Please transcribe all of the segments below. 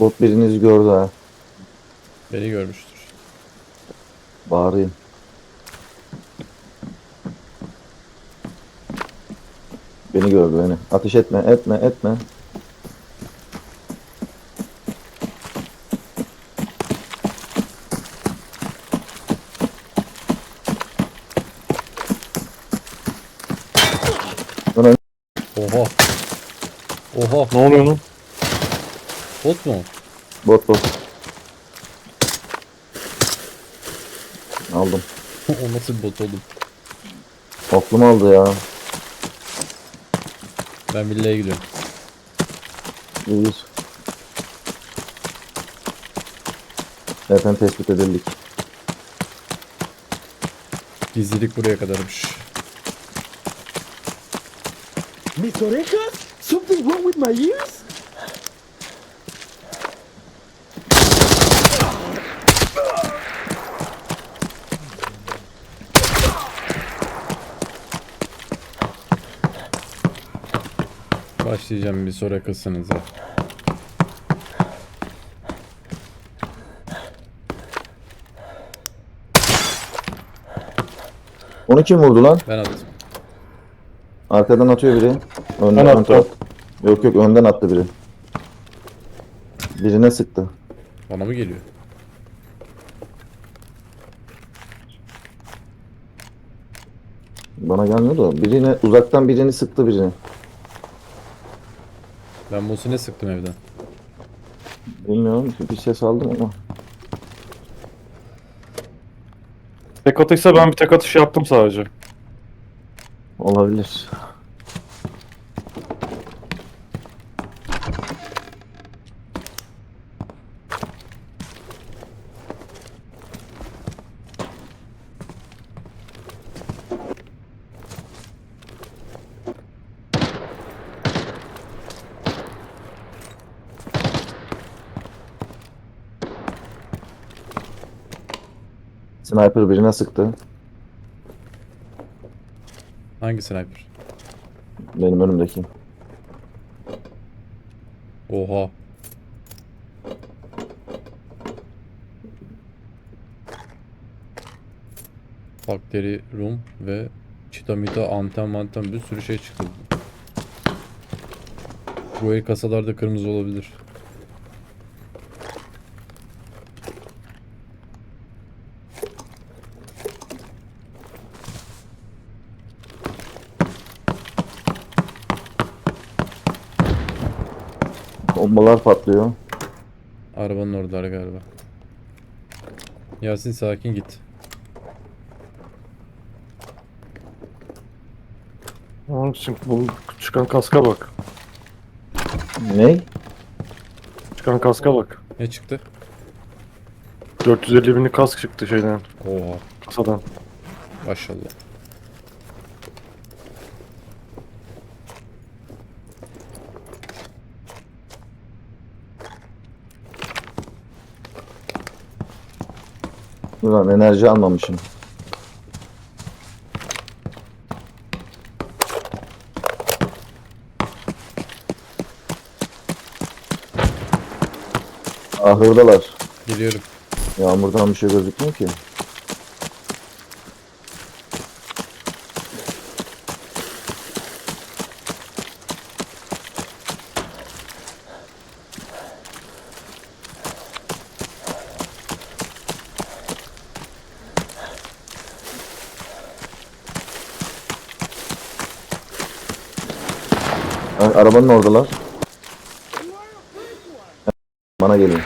Bot biriniz gördü ha. Beni görmüştür. Bağırayım. Beni gördü beni. Ateş etme, etme, etme. Oha. Oha. Ne oluyor lan? Bot mu? bot bot. Aldım. o nasıl bir bot oğlum? Aklım aldı ya. Ben villaya gidiyorum. İyiyiz. Zaten tespit edildik. Gizlilik buraya kadarmış. ¿Mis orejas? ¿Something wrong with my ears? Başlayacağım bir sonra kızsınıza. Onu kim vurdu lan? Ben attım. Arkadan atıyor biri. Önden Ben ön attım. taraf. Yok yok önden attı biri. Birine sıktı. Bana mı geliyor? Bana gelmiyor da birine uzaktan birini sıktı birini. Ben Muhsin'e sıktım evden. Bilmiyorum bir ses aldım ama. Tek atışsa ben bir tek atış yaptım sadece. Olabilir. Sniper birine sıktı. Hangi sniper? Benim önümdeki. Oha. Bakteri, rum ve çitamita, anten, manten bir sürü şey çıktı. Bu el kasalarda kırmızı olabilir. Bombalar patlıyor. Arabanın oradalar galiba. Yasin sakin git. Onun için bu çıkan kaska bak. Ne? Çıkan kaska bak. Ne çıktı? 450 binlik kask çıktı şeyden, Oha. kasadan. Maşallah. Ulan enerji almamışım. Ahırdalar. Geliyorum. Yağmurdan bir şey gözükmüyor ki. Arabanın oradalar. Bana gelin.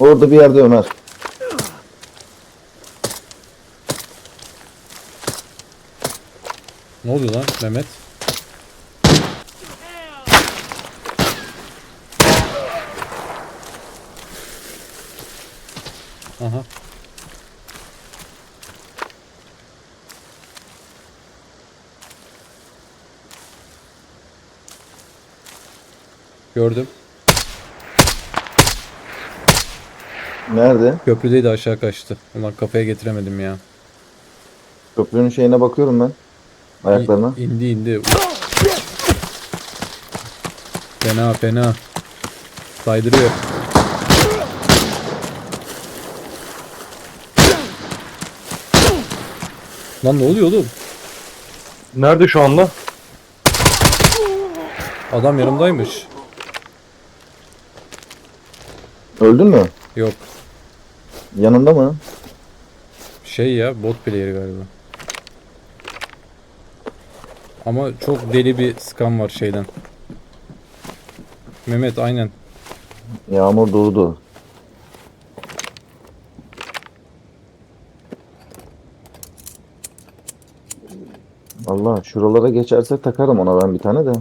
Orada bir yerde Ömer. Ne oluyor lan Mehmet? Aha. Gördüm. Nerede? Köprüdeydi aşağı kaçtı. Ulan kafaya getiremedim ya. Köprünün şeyine bakıyorum ben. Ayaklarına. İ- İndi indi. Fena fena. Saydırıyor. Lan ne oluyor oğlum? Nerede şu anda? Adam yanımdaymış. Öldün mü? Yok. Yanında mı? Şey ya bot player galiba. Ama çok deli bir scam var şeyden. Mehmet aynen. Yağmur durdu. Allah şuralara geçersek takarım ona ben bir tane de.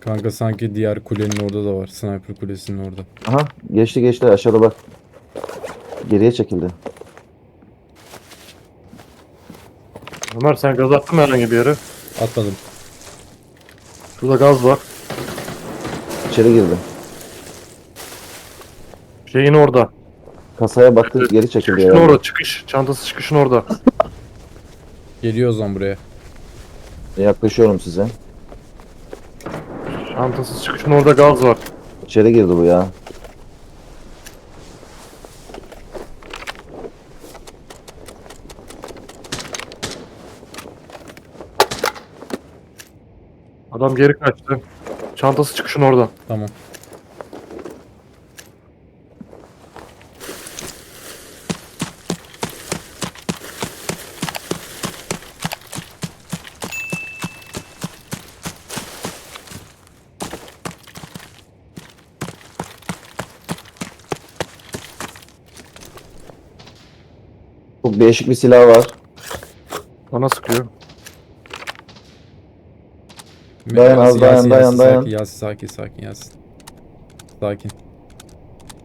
Kanka sanki diğer kulenin orada da var. Sniper kulesinin orada. Aha geçti geçti aşağıda bak. Geriye çekildi. Ömer sen gaz attın mı herhangi bir yere? Atladım. Şurada gaz var. İçeri girdi. Şeyin orada. Kasaya baktı geri çekildi Çıkışın orada çıkış. Çantası çıkışın orada. Geliyor o zaman buraya. Yaklaşıyorum size. Çantası çıkışın orada gaz var. İçeri girdi bu ya. Adam geri kaçtı. Çantası çıkışın orada. Tamam. Değişik bir silah var. Bana sıkıyor. Dayan az, dayan, dayan, Yasin, dayan. Sakin Yasin sakin sakin Yasin. Sakin.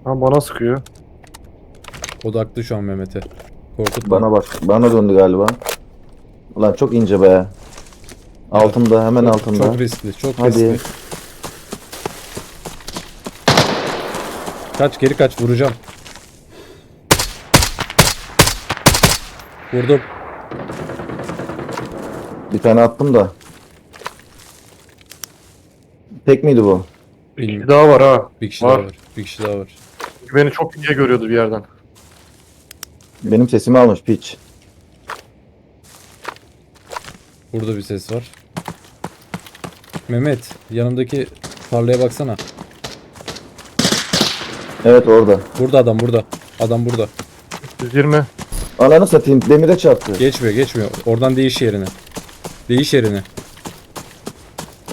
Ha bana sıkıyor. Odaklı şu an Mehmet'e. Korkutma. Bana bak. Bana döndü galiba. Ulan çok ince be. Altımda hemen çok, altımda. Çok riskli çok Hadi. riskli. Kaç geri kaç vuracağım. Vurdum. Bir tane attım da. Tek miydi bu? Bir Bilmiyorum. kişi daha var ha. Bir kişi Var. daha var. Bir kişi daha var. Beni çok iyi görüyordu bir yerden. Benim sesimi almış piç. Burada bir ses var. Mehmet yanımdaki tarlaya baksana. Evet orada. Burada adam burada. Adam burada. 120. Ananı satayım demire çarptı. Geçmiyor geçmiyor. Oradan değiş yerini. Değiş yerini.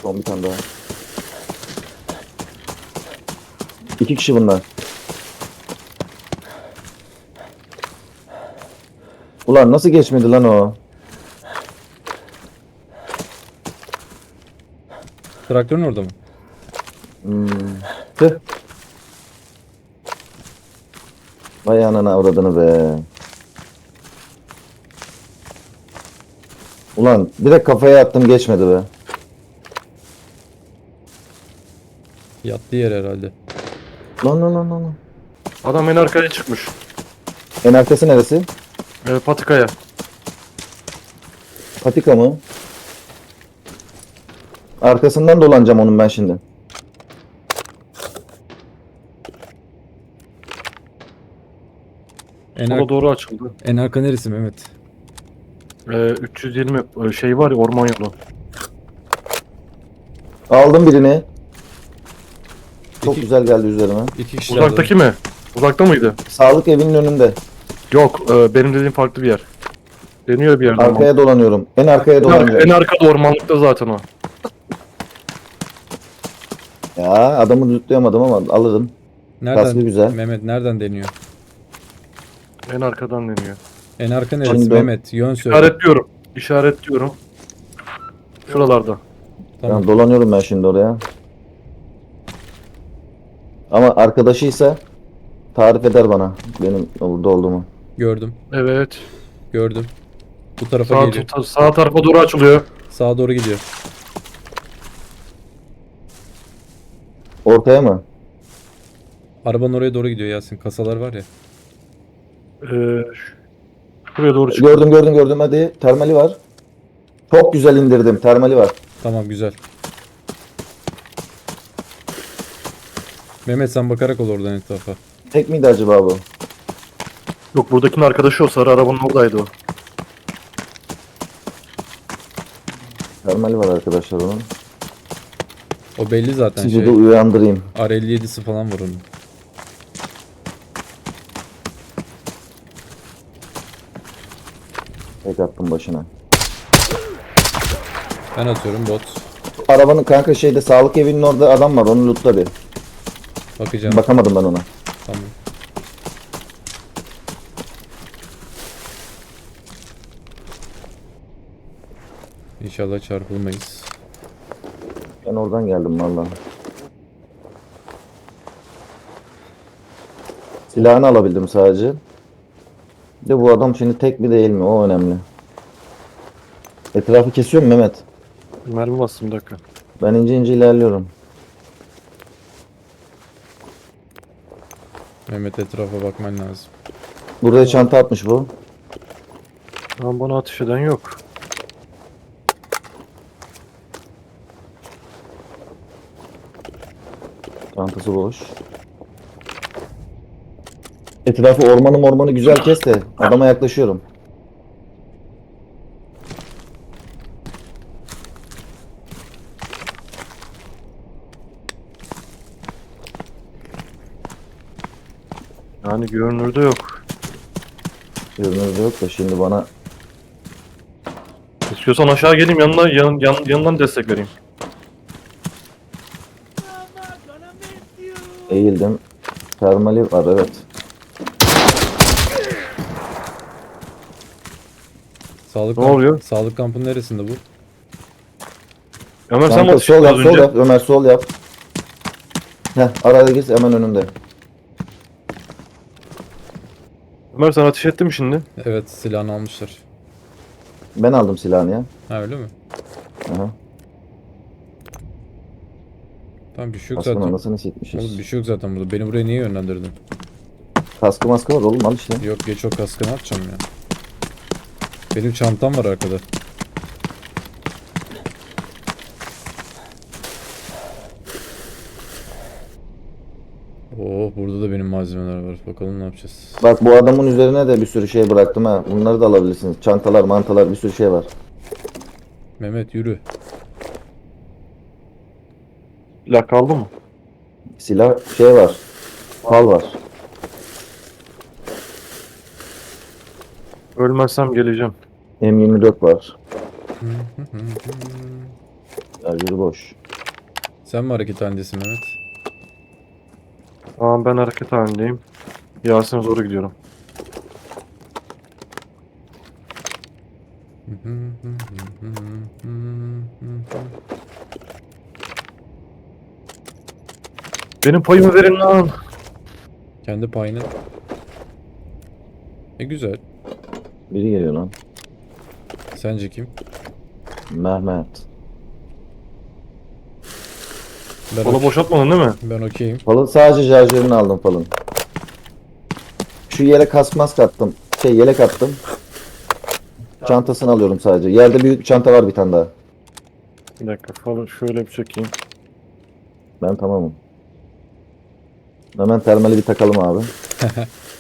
Son bir tane daha. İki kişi bunlar. Ulan nasıl geçmedi lan o? Traktörün orada mı? Hmm. Tüh. Vay anana avradını be. Ulan direkt kafaya attım geçmedi be. Yattığı yer herhalde. Lan lan lan lan. lan. Adam en arkaya çıkmış. En arkası neresi? Ee, patikaya. Patika mı? Arkasından dolanacağım onun ben şimdi. En, Sola ar- doğru açıldı. en arka neresi Mehmet? Ee, 320 e, şey var ya orman yolu. Aldım birini. Çok İki- güzel geldi üzerime. İki kişi Uzaktaki mi? Uzakta mıydı? Sağlık evinin önünde. Yok e, benim dediğim farklı bir yer. Deniyor bir yerden. ama. Arkaya dolanıyorum. En arkaya En, ar- dolanıyorum. en arkada ormanlıkta zaten o. Ya adamı tutlayamadım ama alırım. Nereden? Kaskı güzel. Mehmet nereden deniyor? En arkadan deniyor. En arka neresi Şimdi- Mehmet? Yön söyle. İşaretliyorum. İşaretliyorum. Şuralarda. Tamam. Ben dolanıyorum ben şimdi oraya. Ama arkadaşıysa tarif eder bana benim burada olduğumu. Gördüm. Evet. Gördüm. Bu tarafa Sağ, geliyor. ta- sağ tarafa doğru açılıyor. Sağa doğru gidiyor. Ortaya mı? Arabanın oraya doğru gidiyor Yasin. Kasalar var ya. Ee, şuraya doğru çık. Gördüm gördüm gördüm hadi. Termali var. Çok güzel indirdim. Termali var. Tamam güzel. Mehmet sen bakarak ol oradan etrafa. Tek miydi acaba bu? Yok buradakinin arkadaşı o sarı arabanın oradaydı o. Termali var arkadaşlar onun. O belli zaten Sizi şey. de uyandırayım. R57'si falan var onun. Tek attım başına. Ben atıyorum bot. Arabanın kanka şeyde sağlık evinin orada adam var. Onu lootla bir. Bakacağım. Bakamadım ben ona. Tamam. İnşallah çarpılmayız. Ben oradan geldim valla. Silahını alabildim sadece. Bir de bu adam şimdi tek mi değil mi? O önemli. Etrafı kesiyor mu Mehmet? Mermi bastım bir dakika. Ben ince ince ilerliyorum. Mehmet etrafa bakman lazım. Buraya çanta atmış bu. Lan bana ateş eden yok. Çantası boş. Etrafı ormanı mormanı güzel kes de adama yaklaşıyorum. Yani görünürde yok. Görünürde yok da şimdi bana İstiyorsan aşağı geleyim yanına yan, yan, yanından destek vereyim. eğildim. Termali var evet. Sağlık Ne kamp- oluyor? Sağlık kampının neresinde bu? Ömer sen Kanka sol yap az sol önce? yap Ömer sol yap. Heh arada git hemen önünde. Ömer sen ateş ettin mi şimdi? Evet silahını almışlar. Ben aldım silahını ya. Ha öyle mi? Aha. Tamam bir şey yok Aslında zaten. anasını sikmişiz. Oğlum bir şey yok zaten burada. Beni buraya niye yönlendirdin? Kaskı maskı var oğlum al işte. Yok geç o kaskı ne yapacağım ya? Benim çantam var arkada. Oo burada da benim malzemeler var. Bakalım ne yapacağız. Bak bu adamın üzerine de bir sürü şey bıraktım ha. Bunları da alabilirsiniz. Çantalar, mantalar bir sürü şey var. Mehmet yürü. Silah kaldı mı? Silah şey var. Pal var. Ölmezsem geleceğim. M24 var. Ya yürü boş. Sen mi hareket halindesin Mehmet? Tamam ben hareket halindeyim. Yasin'e doğru gidiyorum. Benim payımı verin lan. Kendi payını. E güzel. Biri geliyor lan. Sence kim? Mehmet. Ben, Kola ok- boşaltmadın değil mi? ben okeyim. Falın sadece şarjörünü aldım falın. Şu yere kask mask attım. Şey yelek attım. Çantasını alıyorum sadece. Yerde büyük bir çanta var bir tane daha. Bir dakika falan şöyle bir çekeyim. Ben tamamım. Hemen termali bir takalım abi.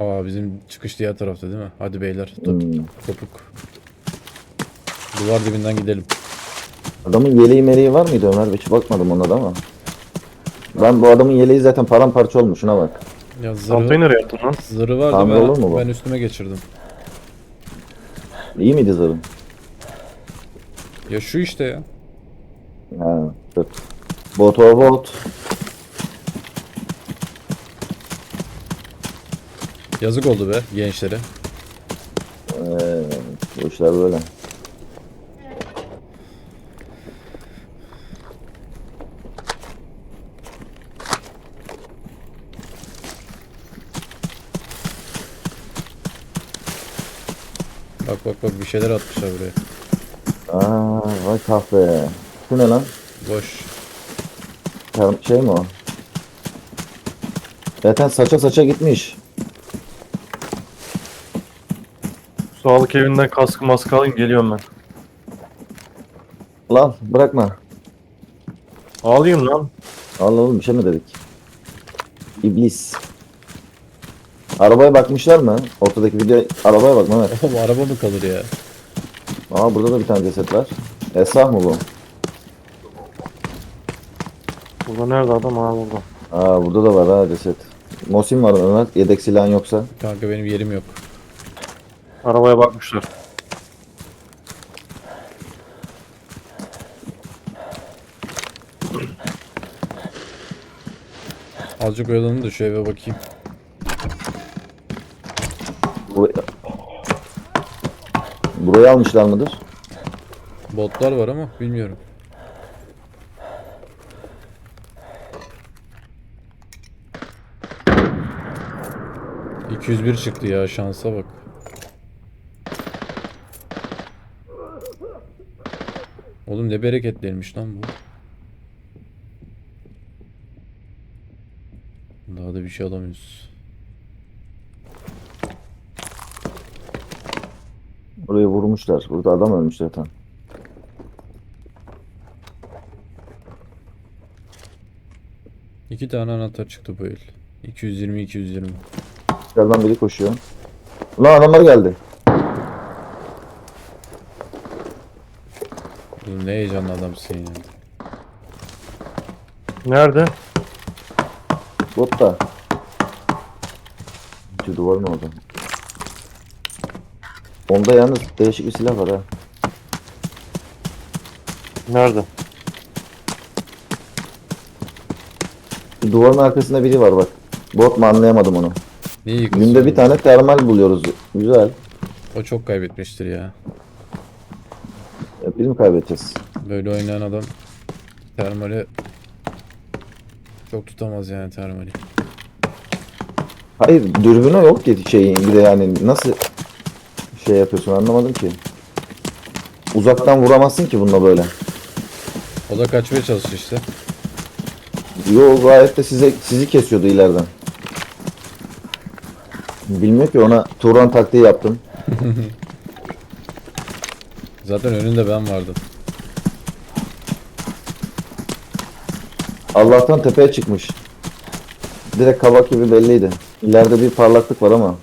Aa bizim çıkış diğer tarafta değil mi? Hadi beyler top, Hmm. topuk. Duvar dibinden gidelim. Adamın yeleği meleği var mıydı Ömer? Hiç bakmadım ona da ama. Ben bu adamın yeleği zaten paramparça olmuş şuna bak. Ya zırhı, nereye attın lan? zırhı vardı Tamir ben, olur mu bu? ben üstüme geçirdim. İyi miydi zırhın? Ya şu işte ya. Ha, dur. Bot o bot. Yazık oldu be gençlere. Ee, bu işler böyle. Bak bak bak bir şeyler atmışlar buraya. Aa, vay kahve. Bu ne lan? Boş. Şey mi o? Zaten saça saça gitmiş. Sağlık evinden kaskı maskı alayım geliyorum ben. Lan bırakma. Alayım lan. Allah oğlum bir şey mi dedik? İblis. Arabaya bakmışlar mı? Ortadaki video arabaya bak Mehmet. Oğlum araba mı kalır ya? Aa burada da bir tane ceset var. Esrah mı bu? Burada nerede adam? Ha burada. Aa burada da var ha ceset. Mosin var Ömer. Yedek silahın yoksa. Kanka benim yerim yok. Arabaya bakmışlar. Azıcık oyalanın da şu eve bakayım. Burayı... Burayı almışlar mıdır? Botlar var ama bilmiyorum. ...201 çıktı ya şansa bak. Oğlum ne bereketliymiş lan bu. Daha da bir şey alamıyoruz. Burayı vurmuşlar. Burada adam ölmüş zaten. İki tane anahtar çıktı bu el. 220 220. Dışarıdan biri koşuyor. Ulan adamlar geldi. Oğlum ne heyecanlı adamsın ya. Nerede? Bot da. Şu duvarın orada. Onda yalnız değişik bir silah var ha. Nerede? Şu duvarın arkasında biri var bak. Bot mu anlayamadım onu. Neyi? Günde bir tane termal buluyoruz. Güzel. O çok kaybetmiştir ya. Ya, Bir mi kaybedeceğiz? Böyle oynayan adam termali çok tutamaz yani termali. Hayır dürbünü yok ki şeyin bir de yani nasıl şey yapıyorsun anlamadım ki. Uzaktan vuramazsın ki bununla böyle. O da kaçmaya çalışıyor işte. Yo gayet de size sizi kesiyordu ileriden. Bilmiyor ki ona Turan taktiği yaptım. Zaten önünde ben vardım. Allah'tan tepeye çıkmış. Direkt kabak gibi belliydi. İleride bir parlaklık var ama.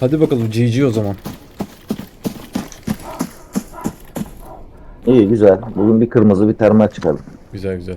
Hadi bakalım GG o zaman. İyi güzel. Bugün bir kırmızı bir termal çıkardık. Güzel güzel.